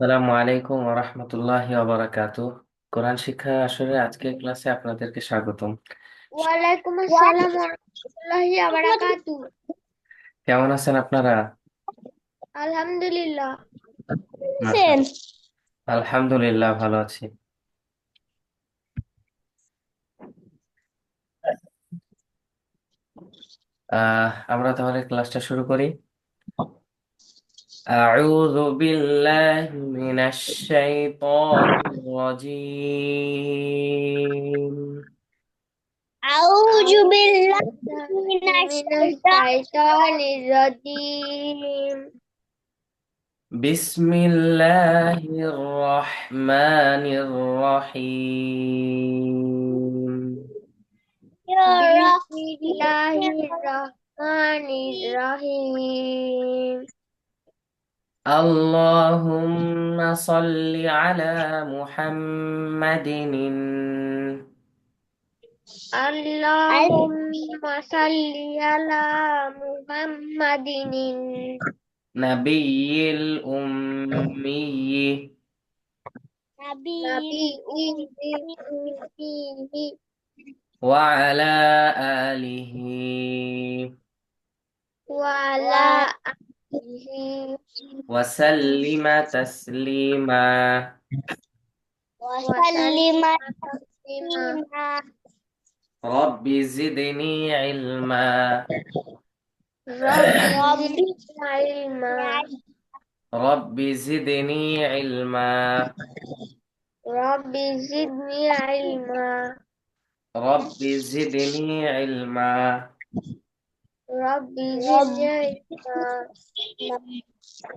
আসসালামু আলাইকুম ওরহমতুল্লাহি ওবারাকাতু কোরআন শিক্ষা আসরে আজকের ক্লাসে আপনাদেরকে স্বাগতম। ওয়ালাইকুম আসসালাম বারাকাতু কেমন আছেন আপনারা? আলহামদুলিল্লাহ। আলহামদুলিল্লাহ ভালো আছি। আহ আমরা তাহলে ক্লাসটা শুরু করি। أعوذ بالله من الشيطان الرجيم. أعوذ بالله من الشيطان الرجيم. بسم الله الرحمن الرحيم. يا رب. الله الرحمن الرحيم. اللهم صل على محمد اللهم صل على محمد نبي الأمي. نبي وعلى آله. وعلى آله وسلم تسليما. وسلم تسليما. رب زدني علما. رب علما. رب زدني علما. رب زدني علما. رب زدني علما.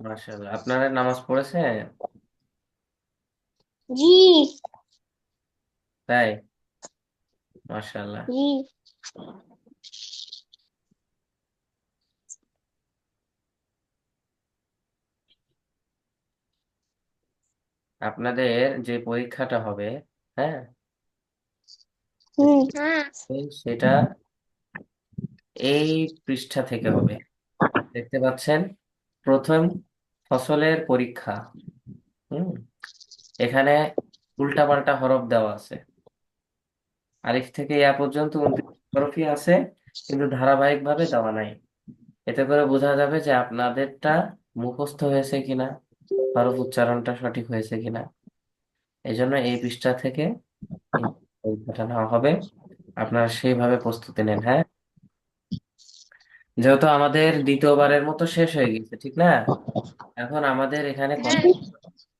মাশাআল্লাহ। আপনারা নামাজ পড়েছেন? জি। তাই? মাশাআল্লাহ। জি। আপনাদের যে পরীক্ষাটা হবে হ্যাঁ? হ্যাঁ সেটা এই পৃষ্ঠা থেকে হবে। দেখতে পাচ্ছেন প্রথম ফসলের পরীক্ষা। হুম এখানে উল্টাপাল্টা হরফ দেওয়া আছে। আলিফ থেকে ইয়া পর্যন্ত হরফই আছে কিন্তু ধারাবাহিকভাবে দেওয়া নাই। এতে করে বোঝা যাবে যে আপনাদেরটা মুখস্থ হয়েছে কিনা হরফ উচ্চারণটা সঠিক হয়েছে কিনা। এই জন্য এই পৃষ্ঠা থেকে পরীক্ষাটা নেওয়া হবে। আপনারা সেইভাবে প্রস্তুতি নেন হ্যাঁ? যেহেতু আমাদের দ্বিতীয়বারের মতো শেষ হয়ে গেছে ঠিক না? এখন আমাদের এখানে কথা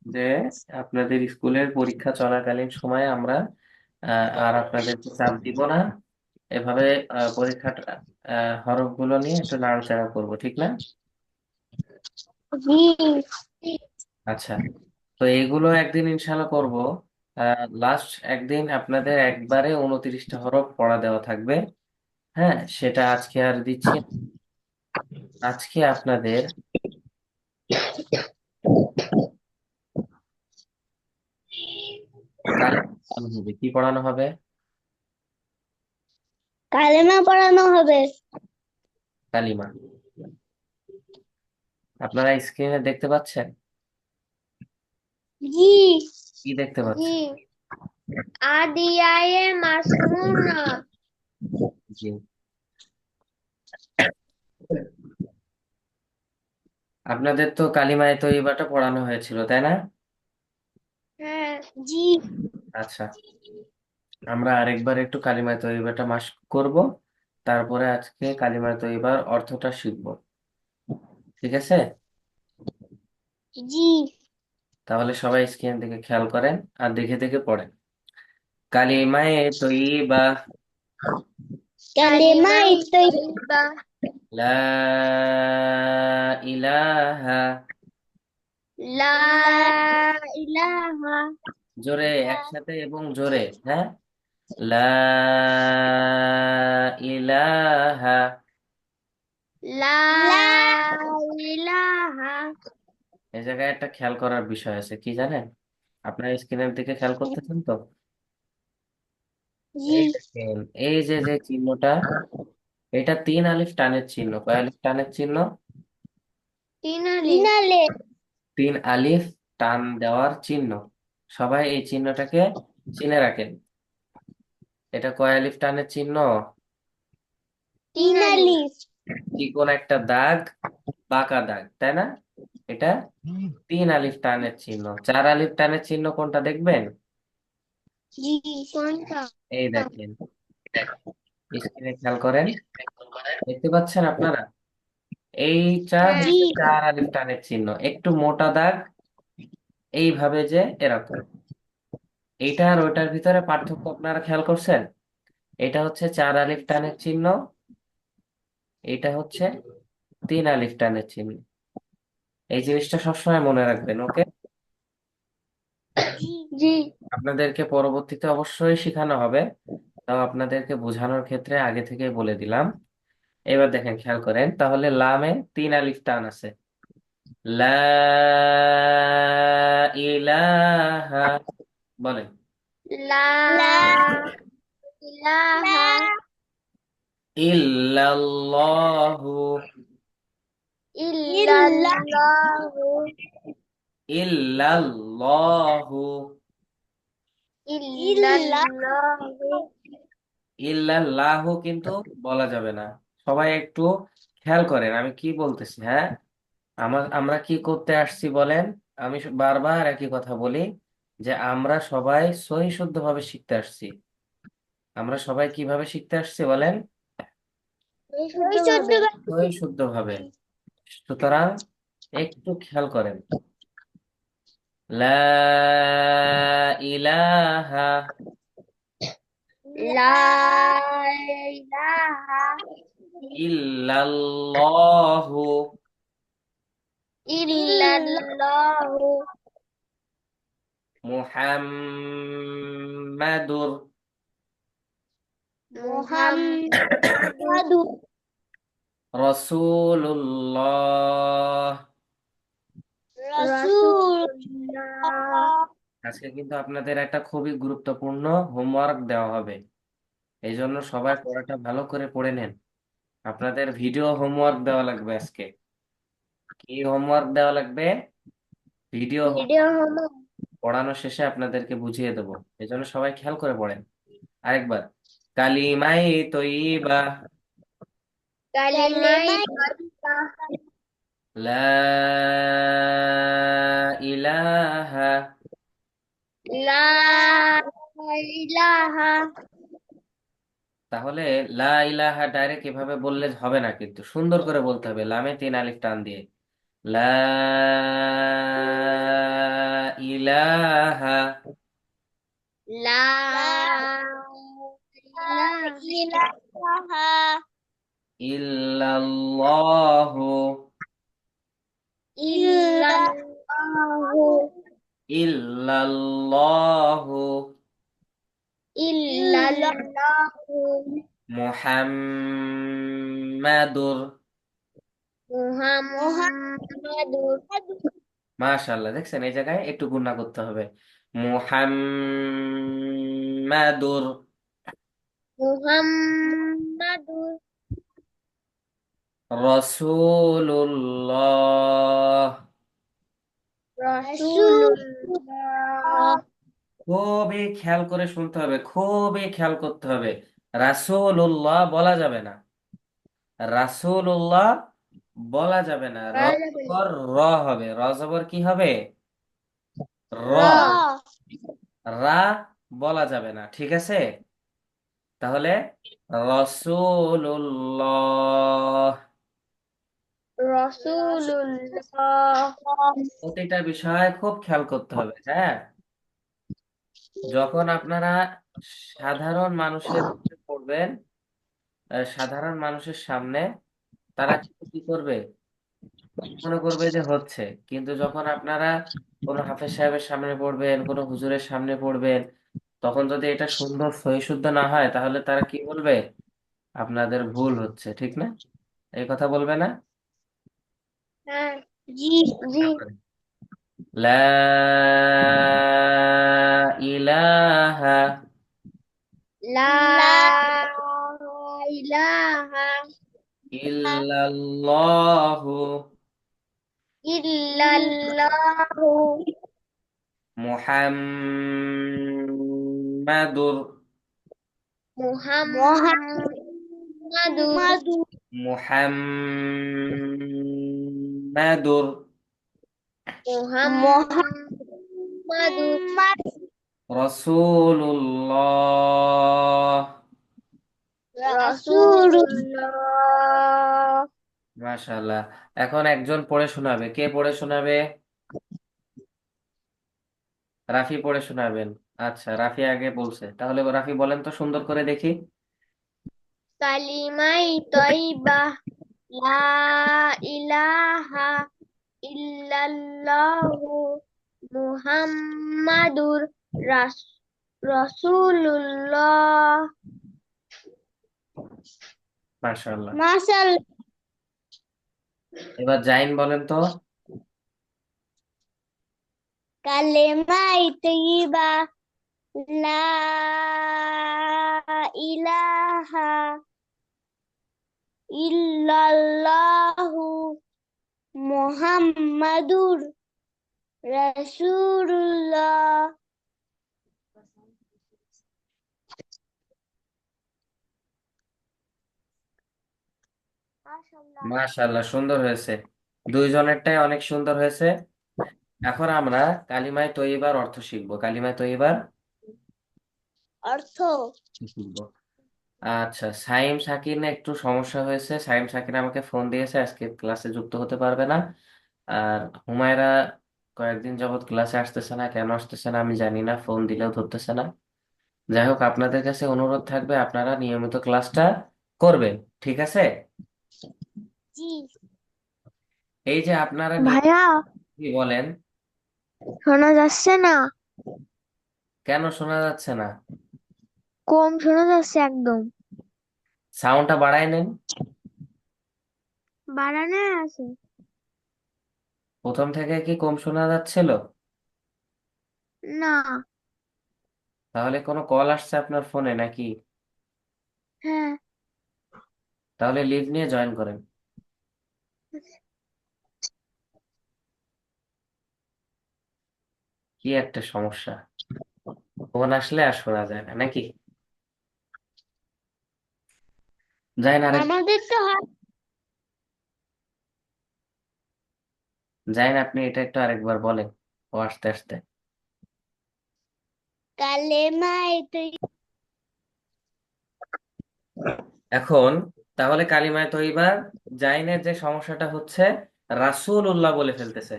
যে আপনাদের স্কুলের পরীক্ষা চলাকালীন সময়ে আমরা আহ, আর আপনাদেরকে চাপ দিব না। এভাবে আহ, পরীক্ষাটা আহ, হরফগুলো নিয়ে একটু নাড়াচাড়া করব ঠিক না? জি আচ্ছা। তো এগুলো একদিন ইনশাল্লাহ করব। লাস্ট একদিন আপনাদের একবারে উনত্রিশটা হরফ পড়া দেওয়া থাকবে। হ্যাঁ সেটা আজকে আর দিচ্ছি না। আজকে আপনাদের পড়ানো হবে। কি পড়ানো হবে? কালেমা পড়ানো হবে। কালিমা। আপনারা স্ক্রিনে দেখতে পাচ্ছেন? জি। কি দেখতে পাচ্ছেন? জি আদিয়ায়ে মাসনুনা আপনাদের তো কালিমায়ে তৈবাটা পড়ানো হয়েছিল তাই না? হ্যাঁ জি। আচ্ছা আমরা আরেকবার একটু কালিমায়ে তৈবাটা মাস করব তারপরে আজকে কালিমায়ে তৈবার অর্থটা শিখব। ঠিক আছে? জি। তাহলে সবাই স্ক্রিন দিকে খেয়াল করেন আর দেখে দেখে পড়েন। কালিমায়ে তৈবা কালেমায়ে তৈবা লা ইলাহা লা ইলাহা জোরে একসাথে এবং জোরে হ্যাঁ? লা ইলাহা লা ইলাহা এই জায়গায় একটা খেয়াল করার বিষয় আছে কি জানেন? আপনার স্ক্রিনের দিকে খেয়াল করতেছেন তো? এই দেখেন এই যে যে চিহ্নটা এটা তিন আলিফ টানের চিহ্ন। কয় আলিফ টানের চিহ্ন? তিনালে তিন আলিফ। টান দেওয়ার চিহ্ন। সবাই এই চিহ্নটাকে চিনে রাখেন। এটা কয় আলিফ টানের চিহ্ন? তিন আলিফ। চিকন একটা দাগ? বাঁকা দাগ তাই না? এটা তিন আলিফ টানের চিহ্ন। চার আলিফ টানের চিহ্ন কোনটা দেখবেন? এই দেখেন স্ক্রিনে খেয়াল করেন। দেখতে পাচ্ছেন আপনারা? এইটা হ্যাঁ। চার আলিফ টানের চিহ্ন একটু মোটা দাগ এইভাবে যে এরকম। এইটা আর ওইটার ভিতরে পার্থক্য আপনারা খেয়াল করছেন? এটা হচ্ছে চার আলিফ টানের চিহ্ন এটা হচ্ছে তিন আলিফ টানের চিহ্ন। এই জিনিসটা সবসময় মনে রাখবেন ওকে? জি। আপনাদেরকে পরবর্তীতে অবশ্যই শেখানো হবে। তাও আপনাদেরকে বোঝানোর ক্ষেত্রে আগে থেকে বলে দিলাম। এবার দেখেন খেয়াল করেন তাহলে লামে তিন আলিফ টান আছে। লা ইলাহা বলেন। লা ইলাহা ইল্লাল্লাহু। ইল্লাল্লাহু ইল্লাল্লাহু। ইল্লাল্লাহু কিন্তু বলা যাবে না। সবাই একটু খেয়াল করেন আমি কি বলতেছি হ্যাঁ? আমার আমরা কি করতে আসছি বলেন? আমি বারবার একই কথা বলি যে আমরা সবাই সহি শুদ্ধভাবে শিখতে আসছি। আমরা সবাই কীভাবে শিখতে আসছি বলেন? সহি শুদ্ধভাবে সুতরাং একটু খেয়াল করেন। লা ইলাহা লা ইলাহা ইল্লাল্লাহু ইল্লাল্লাহু মুহাম্মাদুর মুহাম্মাদুর রাসূলুল্লাহ রাসূলুল্লাহ আজকে কিন্তু আপনাদের একটা খুবই গুরুত্বপূর্ণ হোমওয়ার্ক দেওয়া হবে। এই জন্য সবাই পড়াটা ভালো করে পড়ে নেন। আপনাদের ভিডিও হোমওয়ার্ক দেওয়া লাগবে আজকে। কি হোমওয়ার্ক দেওয়া লাগবে? ভিডিও পড়ানো শেষে আপনাদেরকে বুঝিয়ে দেবো। এই জন্য সবাই খেয়াল করে পড়েন। আরেকবার। কালিমাই তৈবা। কালিমাই লা ইলাহা লা ইলাহা। তাহলে লা ইলাহা ডাইরেক্ট এভাবে বললে হবে না কিন্তু সুন্দর করে বলতে হবে লামে তিন আলিফ টান দিয়ে। লা ইলাহা। লা ইলাহা। ইল্লাল্লাহু ইল্লাল্লাহু ইল্লাল্লাহু মুহাম্মাদুর মুহাম্মাদুর। মাশাআল্লাহ দেখছেন? এই জায়গায় একটু গুণা করতে হবে। মুহাম্মাদুর। মুহাম্মাদুর। রাসূলুল্লাহ। খুবই খেয়াল করে শুনতে হবে খুবই খেয়াল করতে হবে। রাসূলুল্লাহ বলা যাবে না। রাসূলুল্লাহ বলা যাবে না। র। জবর র হবে। র জবর কি হবে? র। র। বলা যাবে না ঠিক আছে? তাহলে রসুল্লাহ রাসূলুল্লাহ। প্রতিটা বিষয় খুব খেয়াল করতে হবে হ্যাঁ? যখন আপনারা সাধারণ মানুষের পড়বেন সাধারণ মানুষের সামনে তারা কি করবে? মনে করবে যে হচ্ছে। কিন্তু যখন আপনারা কোনো হাফেজ সাহেবের সামনে পড়বেন, কোনো হুজুরের সামনে পড়বেন, তখন যদি এটা সুন্দর সহিশুদ্ধ না হয়, তাহলে তারা কি বলবে? আপনাদের ভুল হচ্ছে, ঠিক না? এই কথা বলবে না? হ্যাঁ জি জি লা ইলাহা লা ইলাহা ইল্লাল্লাহু ইল্লাল্লাহু মুহাম্মাদুর মুহাম্মাদুর মুহাম্মাদুর মুহাম্মাদুর রাসূলুল্লাহ। রাসূলুল্লাহ। মাশাআল্লাহ। এখন একজন পড়ে শোনাবে। কে পড়ে শোনাবে? রাফি পড়ে শোনাবেন। আচ্ছা রাফি আগে বলছে। তাহলে রাফি বলেন তো সুন্দর করে দেখি। কালিমাই তয়বাহ লা ইলাহা ইল্লাল্লাহু মুহাম্মাদুর রাস রাসূলুল্লাহ। মাশাআল্লাহ। মাশাআল্লাহ। এবার জাইন বলেন তো। কালিমাই তয়বাহ লা ইলাহা ইল্লাল্লাহু মুহাম্মাদুর রাসূলুল্লাহ। মাশাআল্লাহ সুন্দর হয়েছে। দুইজনেরটাই অনেক সুন্দর হয়েছে। এখন আমরা কালিমায়ে তৈয়বার অর্থ শিখব। কালিমায়ে তৈয়বার অর্থ? শিখব। আচ্ছা সাইম সাকিন একটু সমস্যা হয়েছে। সাইম সাকিন আমাকে ফোন দিয়েছে আজকে ক্লাসে যুক্ত হতে পারবে না। আর হুমায়রা কয়েকদিন যাবত ক্লাসে আসতেছে না কেন আসতেছে না আমি জানি না ফোন দিলেও ধরতেছে না। যাই হোক আপনাদের কাছে অনুরোধ থাকবে আপনারা নিয়মিত ক্লাসটা করবেন ঠিক আছে? জি। এই যে আপনারা ভাইয়া। কি বলেন। শোনা যাচ্ছে না? কেন শোনা যাচ্ছে না? কম শোনা যাচ্ছে একদম। সাউন্ডটা বাড়ায় নেন। বাড়ানো আছে। প্রথম থেকে কি কম শোনা যাচ্ছিল? না। তাহলে কোনো কল আসছে আপনার ফোনে নাকি? হ্যাঁ। তাহলে লিভ নিয়ে জয়েন করেন। কি একটা সমস্যা। ফোন আসলে আর শোনা যায় না নাকি? আরেক আমাদের তো হয়। আপনি এটা একটু আরেকবার বলেন। ও আস্তে আস্তে। কালেমায় তুই এখন তাহলে কালিমায়ে তৈয়বার জাইনের যে সমস্যাটা হচ্ছে রাসূল উল্লাহ বলে ফেলতেছে।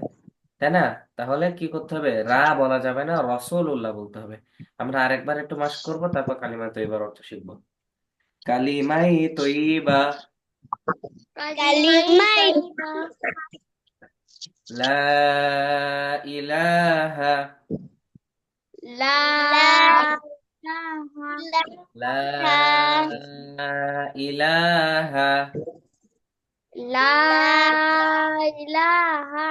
তাই না? তাহলে কি করতে হবে? রা বলা যাবে না রসুল উল্লাহ বলতে হবে। আমরা আরেকবার একটু মাস করব তারপর কালিমায়ে তৈয়বার অর্থ শিখব। কালিমায়ে তৈয়বা কালিমায় লা ইলাহা লা লা ইলাহা লা ইলাহা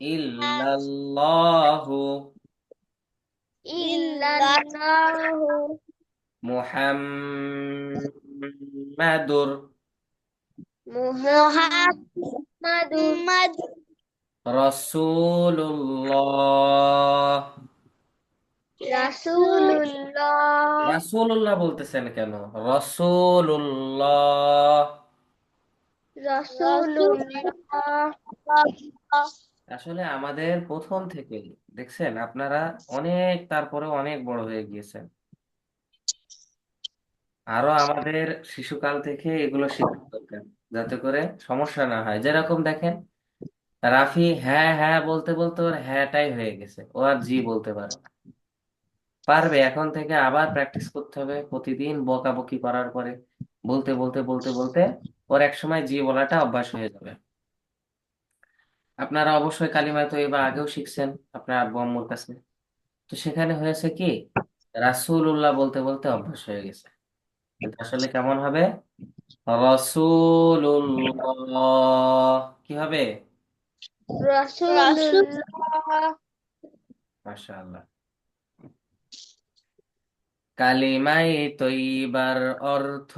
ইল্লাল্লাহু ইল্লাল্লাহু মুহাম্মাদুর মুহাম্মাদুর রাসূলুল্লাহ রাসূলুল্লাহ রাসূলুল্লাহ বলতেছেন কেন? রাসূলুল্লাহ রাসূলুল্লাহ আসলে আমাদের প্রথম থেকে দেখছেন? আপনারা অনেক তারপরে অনেক বড় হয়ে গিয়েছেন। আরও আমাদের শিশুকাল থেকে এগুলো শেখা দরকার, যাতে করে সমস্যা না হয়। যেরকম দেখেন, রাফি হ্যাঁ হ্যাঁ বলতে বলতে ওর হ্যাঁটাই হয়ে গেছে। ও আর জি বলতে পারে পারবে, এখন থেকে আবার প্র্যাকটিস করতে হবে প্রতিদিন বকাবকি করার পরে। বলতে বলতে বলতে বলতে ওর এক সময় জি বলাটা অভ্যাস হয়ে যাবে। আপনারা অবশ্যই কালিমা তো এবার আগেও শিখছেন আপনার আব্বু আম্মুর কাছে। তো সেখানে হয়েছে কি, রাসূলুল্লাহ বলতে বলতে অভ্যাস হয়ে গেছে। কিন্তু আসলে কেমন হবে? রসুল্লাহ কি হবে? মাশাআল্লাহ। কালিমাই তৈবার অর্থ।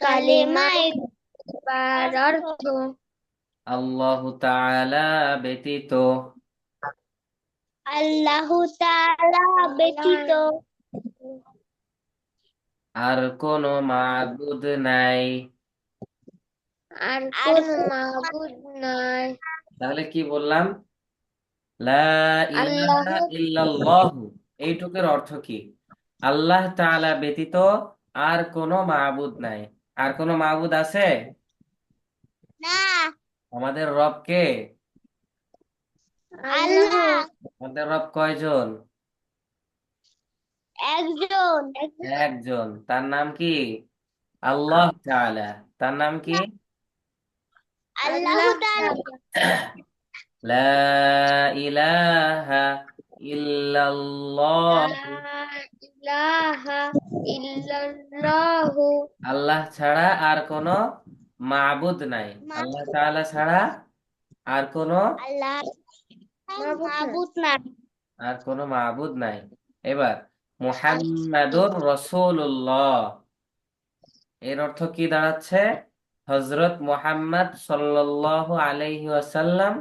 কালেমায় বার অর্থ। আল্লাহ তাআলা ব্যতীত। আল্লাহ তাআলা ব্যতীত। আর কোনো মাবুদ নাই। আর কোন মাবুদ নাই। তাহলে কি বললাম? লা ইলাহা ইল্লাল্লাহু। এইটুকুর অর্থ কি? আল্লাহ তাআলা ব্যতীত আর কোন মাবুদ নাই। আর কোনো মাবুদ আছে? না। আমাদের রব কে? আল্লাহ। আমাদের রব কয়জন? একজন। একজন। তার নাম কি? আল্লাহ তাআলা। তার নাম কি? আল্লাহ তাআলা। লা ইলাহা ইল্লাল্লাহ। ইলাহা ইল্লাল্লাহু। আল্লাহ ছাড়া আর কোন মাবুদ নাই। আল্লাহ তাআলা ছাড়া আর কোনো আল্লাহ মাবুদ নাই। আর কোনো মাবুদ নাই। এবার মুহাম্মাদুর রাসূলুল্লাহ। এর অর্থ কি দাঁড়াচ্ছে? হজরত মুহাম্মদ সাল্লাল্লাহু আলাইহি ওয়াসাল্লাম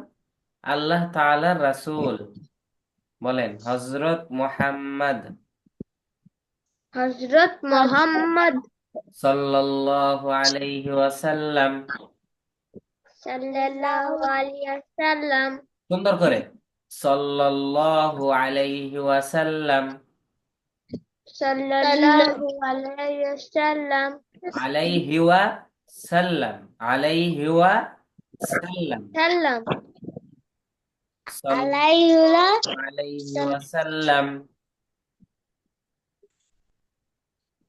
আল্লাহ তাআলার রাসূল। বলেন হযরত মুহাম্মদ হযরত মুহাম্মদ সাল্লাল্লাহু আলাইহি ওয়াসাল্লাম। সাল্লাল্লাহু আলাইহি ওয়াসাল্লাম। সুন্দর করে। সাল্লাল্লাহু আলাইহি ওয়াসাল্লাম।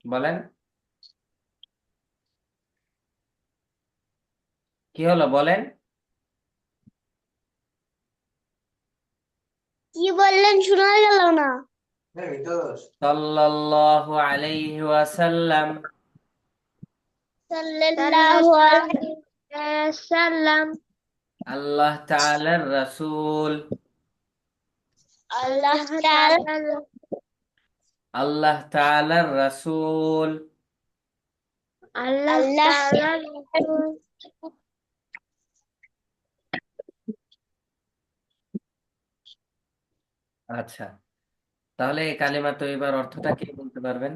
বলেন। কি হলো বলেন। কি বললেন শোনা গেল না। সাল্লাল্লাহু আলাইহি ওয়া সাল্লাম সাল্লাল্লাহু আলাইহি ওয়াসাল্লাম আল্লাহ তাআলার রাসূল আল্লাহ তাআলা আল্লাহ তাআলার রাসূল আল্লাহ তাআলা আচ্ছা তাহলে এই কালিমা এবার অর্থটা কি বলতে পারবেন?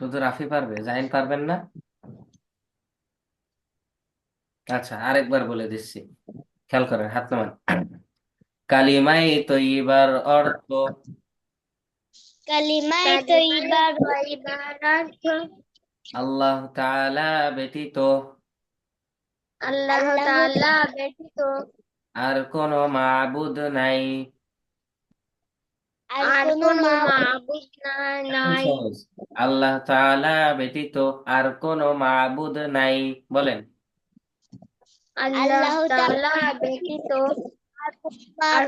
শুধু রাফি পারবে? জাহিন পারবেন না? আচ্ছা আরেকবার বলে দিচ্ছি। খেয়াল করেন হাত নামান। কালিমাই তৈবার অর্থ। কালিমায়ে তৈয়্যিবার অর্থ। আল্লাহ তাআলা ব্যতীত। আল্লাহ তাআলা ব্যতীত। আর কোন মাবুদ নাই। আর কোনো মাবুদ নাই। আল্লাহ তাআলা ব্যতীত আর কোনো মাবুদ নাই। বলেন। আল্লাহ তাআলা ব্যতীত আর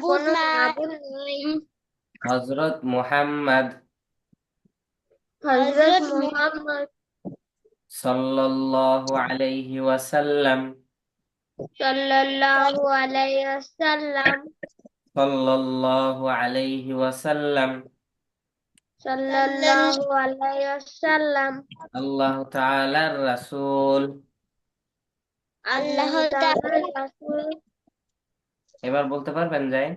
কোনো মাবুদ নাই। হযরত মুহাম্মদ হযরত মুহাম্মদ সাল্লাল্লাহু আলাইহি ওয়াসাল্লাম সাল্লাল্লাহু আলাইহি ওয়াসাল্লাম সাল্লাল্লাহু আলাইহি ওয়াসাল্লাম সাল্লাল্লাহু আলাইহি ওয়াসাল্লাম আল্লাহ তাআলার রাসূল আল্লাহ তাআলার রাসূল এবার বলতে পারবেন যাই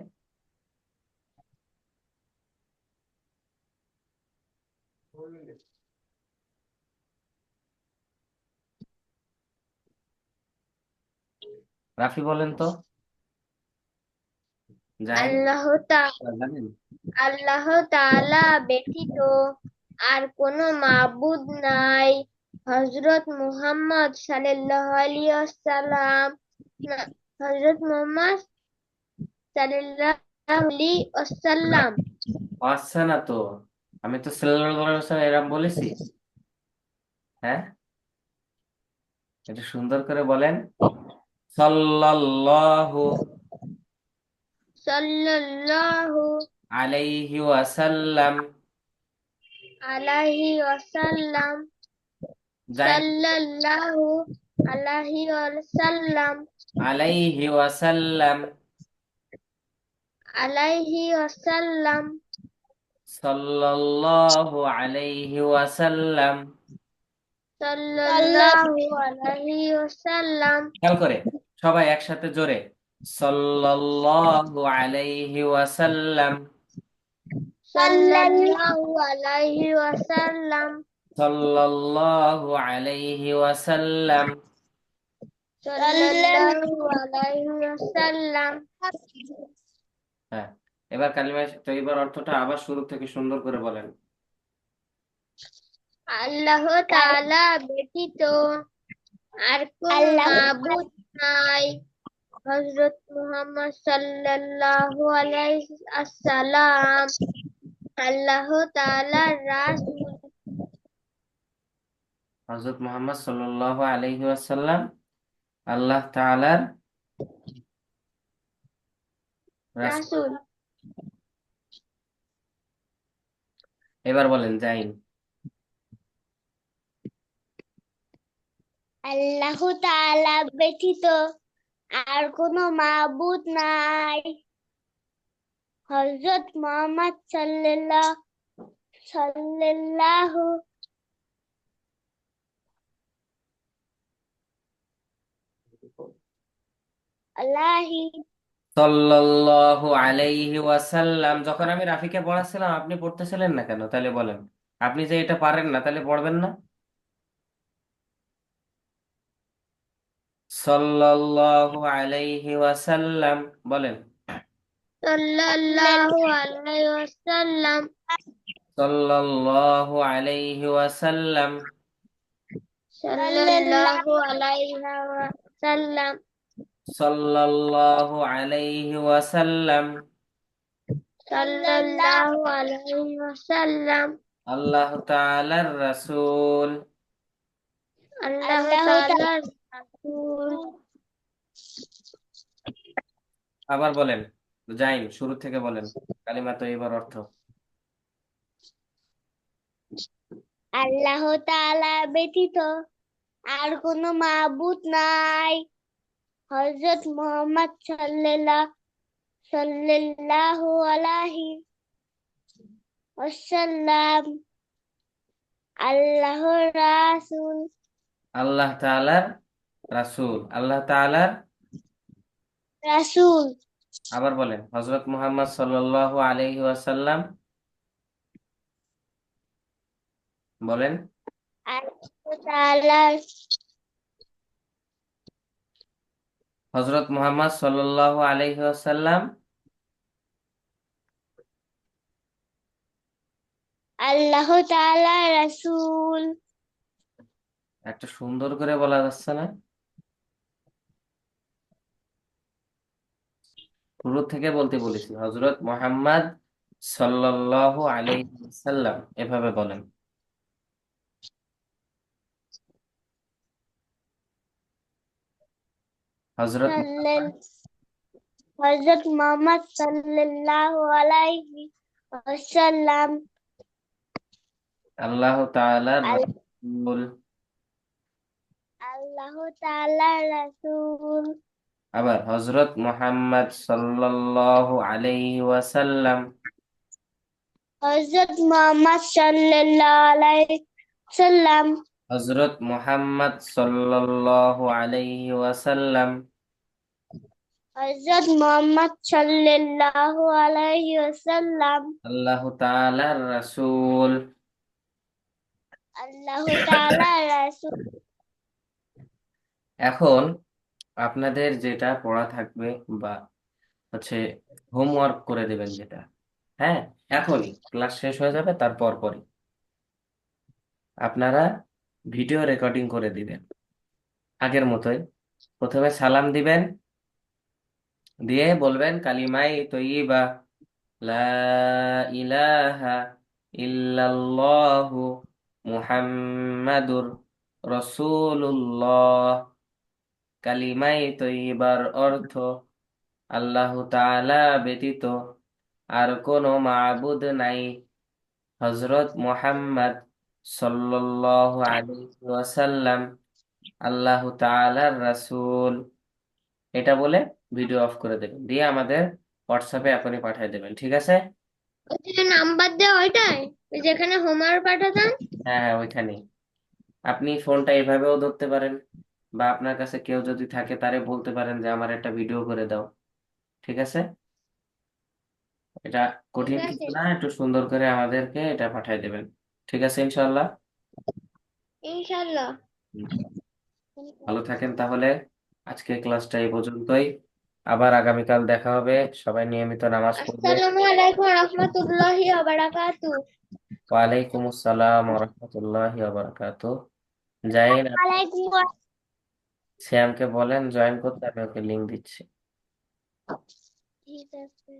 রাফি বলেন তো। আল্লাহ জানেন আল্লাহ তাআলা ব্যতীত আর কোনো মাবুদ নাই। হযরত মুহাম্মদ সাল্লাল্লাহু আলাইহি ওয়াসাল্লাম হযরত মুহাম্মদ সাল্লাল্লাহু আলাইহি ওয়াসাল্লাম। আসছে না তো। আমি তো সাল্লাল্লাহু আলাইহি ওয়াসাল্লাম এরকম বলেছি। হ্যাঁ? এটা সুন্দর করে বলেন। সাল্লাল্লাহু সাল্লাল্লাহু আলাইহি ওয়াসাল্লাম। আলাইহি ওয়াসাল্লাম। সাল্লাল্লাহু আলাইহি ওয়াসাল্লাম। আলাইহি ওয়াসাল্লাম। আলাইহি ওয়াসাল্লাম। সাল্লাল্লাহু আলাইহি ওয়াসাল্লাম। সাল্লাল্লাহু আলাইহি ওয়াসাল্লাম। খেয়াল করে। সবাই একসাথে জোরে। সাল্লাল্লাহু আলাইহি ওয়াসাল্লাম। সাল্লাল্লাহু আলাইহি ওয়াসাল্লাম। সাল্লাল্লাহু আলাইহি ওয়াসাল্লাম। সাল্লাল্লাহু আলাইহি ওয়াসাল্লাম। হ্যাঁ এবার কালিমা তৈবার অর্থটা আবার শুরু থেকে সুন্দর করে বলেন। আল্লাহ তাআলা ব্যতীত আর কোন মাবুদ নাই। হযরত মুহাম্মদ সাল্লাল্লাহু আলাইহি আসসালাম। আল্লাহ তাআলার রাসূল হযরত মুহাম্মদ সাল্লাল্লাহু আলাইহি ওয়াসাল্লাম আল্লাহ তাআলার রাসূল। এবার বলেন জাইন আল্লাহ তাআলা ব্যতীত আর কোনো মাবুদ নাই। হযরত মুহাম্মদ সাল্লাল্লাহু সাল্লাল্লাহু আলাইহি সাল্লাল্লাহু আলাইহি ওয়াসাল্লাম, যখন আমি রাফিকে পড়াচ্ছিলাম, আপনি পড়তেছিলেন না কেন? তাহলে বলেন। আপনি যে এটা পারেন না, তাহলে পড়বেন না? সাল্লাল্লাহু আলাইহি ওয়াসাল্লাম বলেন সাল্লাল্লাহু আলাইহি ওয়াসাল্লাম সাল্লাল্লাহু আলাইহি ওয়াসাল্লাম সাল্লাল্লাহু আলাইহি ওয়াসাল্লাম সাল্লাল্লাহু আলাইহি ওয়াসাল্লাম সাল্লাল্লাহু আলাইহি ওয়াসাল্লাম আল্লাহ তাআলার রাসূল আল্লাহ তাআলার রাসূল আবার বলেন জাইন শুরু থেকে বলেন। কালিমা তৈবার অর্থ। আল্লাহ তাআলা ব্যতীত আর কোনো মাবুদ নাই। হযরত মুহাম্মদ সাল্লাল্লাহু সাল্লাল্লাহু আলাইহি ওয়াসাল্লাম। আল্লাহর রাসূল। আল্লাহ তাআলার রাসূল আল্লাহ তাআলার রাসুল। আবার বলেন হযরত মুহাম্মদ সাল্লাল্লাহু আলাইহি ওয়াসাল্লাম বলেন হযরত মুহাম্মদ সাল্লাল্লাহু আলাইহি ওয়াসাল্লাম আল্লাহ তাআলার রাসূল। একটা সুন্দর করে বলা যাচ্ছে না? শুরু থেকে বলতে বলেছি হযরত মুহাম্মদ সাল্লাল্লাহু আলাইহি ওয়াসাল্লাম এভাবে বলেন। হযরত হযরত মুহাম্মদ সাল্লাল্লাহু আলাইহি ওয়াসাল্লাম আল্লাহ তাআলার আল- রাসূল। আল্লাহ তাআলার রাসূল। আবার হযরত মুহাম্মদ সাল্লাল্লাহু আলাইহি ওয়াসাল্লাম হযরত মুহাম্মদ সাল্লাল্লাহু আলাইহি ওয়াসাল্লাম হযরত মুহাম্মদ সাল্লাল্লাহু আলাইহি ওয়াসাল্লাম হযরত মুহাম্মদ সাল্লাল্লাহু আলাইহি ওয়াসাল্লাম আল্লাহ তাআলার রাসূল আল্লাহ তাআলার রাসূল এখন আপনাদের যেটা পড়া থাকবে বা হচ্ছে হোমওয়ার্ক করে দেবেন যেটা হ্যাঁ? এখনই ক্লাস শেষ হয়ে যাবে, তারপর পরই। আপনারা ভিডিও রেকর্ডিং করে দিবেন। আগের মতোই। প্রথমে সালাম দিবেন, দিয়ে বলবেন, কালিমাই তৈয়িবা, লা ইলাহা ইল্লাল্লাহু মুহাম্মাদুর রাসূলুল্লাহ। কালিমাই তৈয়িবার অর্থ। আল্লাহ তাআলা ব্যতীত আর কোনো মাবুদ নাই। হযরত মুহাম্মদ সাল্লাল্লাহু আলাইহি ওয়াসাল্লাম আল্লাহ তাআলার রাসূল। এটা বলে ভিডিও অফ করে দেবেন দিয়ে আমাদের হোয়াটসঅ্যাপে আপনি পাঠিয়ে দেবেন ঠিক আছে? নাম্বার দেওয়া ওইটাই? ওই যেখানে হোমওয়ার্ক পাঠাতাম হ্যাঁ হ্যাঁ ওইখানেই। আপনি ফোনটা এভাবেও ধরতে পারেন। বা আপনার কাছে কেউ যদি থাকে তারে বলতে পারেন যে আমার একটা ভিডিও করে দাও। ঠিক আছে? এটা কঠিন কিছু না একটু সুন্দর করে আমাদেরকে এটা পাঠিয়ে দেবেন। ঠিক আছে ইনশাল্লাহ ইনশাল্লাহ ভালো থাকেন তাহলে। আজকে ক্লাসটা এই পর্যন্তই। আবার আগামীকাল দেখা হবে। সবাই নিয়মিত নামাজ পড়বে। আসসালামু আলাইকুম রহমতুল্লাহি ওয়া বারাকাতুহু ওয়ালাইকুম আসসালাম রহমতুল্লাহি বারাকাতু। জাইন ওয়ালাইকুম শ্যামকে বলেন জয়েন করতে আমি ওকে লিংক দিচ্ছি। ঠিক আছে।